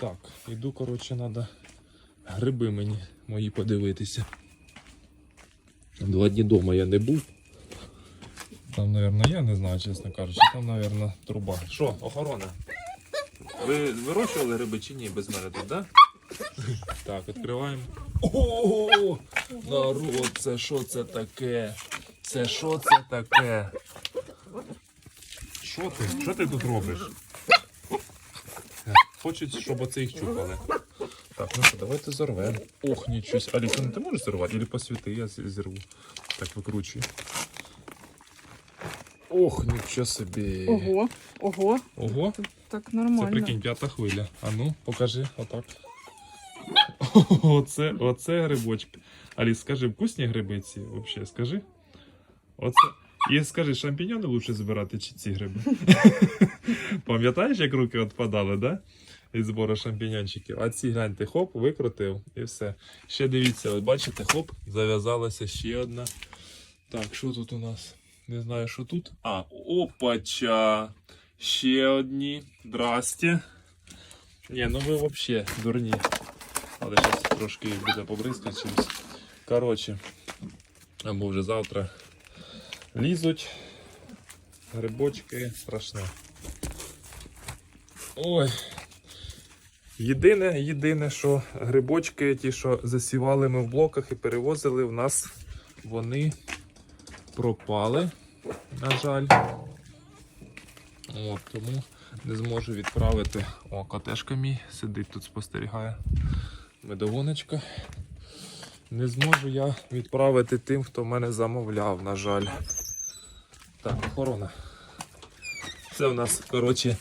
Так, іду, коротше, треба гриби мені мої подивитися. Два дні вдома я не був. Там, мабуть, я не знаю, чесно кажучи, там, мабуть, труба. Що, охорона? Ви вирощували гриби чи ні без мене тут, так? Да? Так, відкриваємо. О, народ, це що це таке? Це що це таке? Що ти? Що ти тут робиш? Хочуть, щоб оце їх чухали. Так, ну що, давайте зорвемо. Ох, нічого. Аліса, ну ти можеш зірвати? Или посвіти, я зірву. Так, викручую. Ох, нічого собі. Ого, ого, Ого. так Це прикинь, п'ята хвиля. А ну, покажи, отак. Оце, оце грибочки. Аліс, скажи, вкусні гриби ці взагалі, скажи. Оце. І скажи, шампіньони лучше збирати чи ці гриби? Пам'ятаєш, як руки відпадали, да? Від збору шампіньончиків. А ці гляньте, хоп, викрутив і все. Ще дивіться, от бачите, хоп, зав'язалася ще одна. Так, що тут у нас? Не знаю, що тут. А, опача. Ще одні. Здрасте. Ні, ну ви взагалі дурні. Але зараз трошки буде побризкати чимось. Коротше, або вже завтра лізуть. Грибочки страшне. Ой. Єдине, єдине, що грибочки, ті, що засівали ми в блоках і перевозили, в нас вони пропали, на жаль. От, тому не зможу відправити. О, котешка мій сидить тут, спостерігає. Медовоночка. Не зможу я відправити тим, хто мене замовляв, на жаль. Так, охорона. Це в нас, коротше,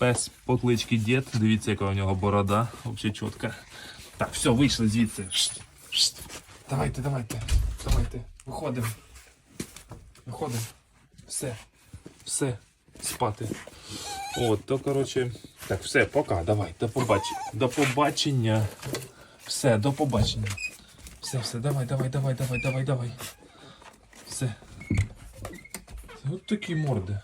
пес по кличці Дід. Дивіться, яка у нього борода. Взагалі чітка. Так, все, вийшли звідси. Шт, шт. Давайте, давайте. Давайте. Виходимо. Виходимо. Все. Все. Спати. От, то коротше. Так, все, пока, давай, до побачення. До побачення. Все, до побачення. Все, все, давай, давай, давай, давай, давай, давай. Все. От такі морди.